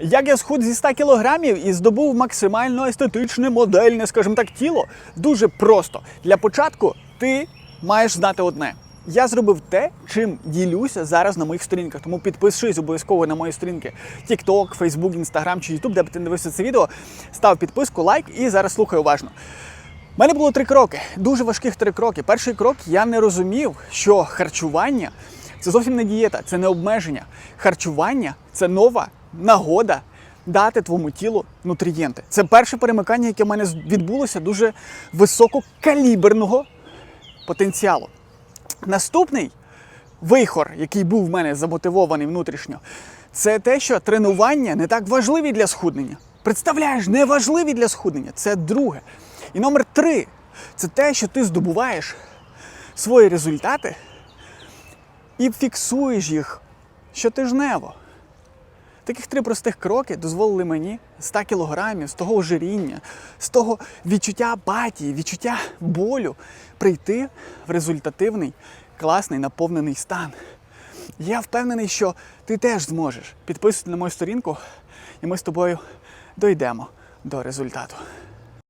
Як я схуд зі 100 кілограмів і здобув максимально естетичне, модельне, скажімо так, тіло? Дуже просто. Для початку ти маєш знати одне. Я зробив те, чим ділюся зараз на моїх сторінках. Тому підпишись обов'язково на мої сторінки TikTok, Facebook, Instagram чи YouTube, де б ти не дивився це відео. Став підписку, лайк і зараз слухай уважно. У мене було три кроки, дуже важких три кроки. Перший крок я не розумів, що харчування це зовсім не дієта, це не обмеження. Харчування це нова нагода дати твоєму тілу нутрієнти. Це перше перемикання, яке в мене відбулося дуже висококаліберного потенціалу. Наступний вихор, який був в мене замотивований внутрішньо, це те, що тренування не так важливі для схуднення. Представляєш, не важливі для схуднення. Це друге. І номер три це те, що ти здобуваєш свої результати і фіксуєш їх щотижнево. Таких три простих кроки дозволили мені 100 кілограмів, з того ожиріння, з того відчуття апатії, відчуття болю прийти в результативний, класний, наповнений стан. Я впевнений, що ти теж зможеш. Підписуйся на мою сторінку, і ми з тобою дійдемо до результату.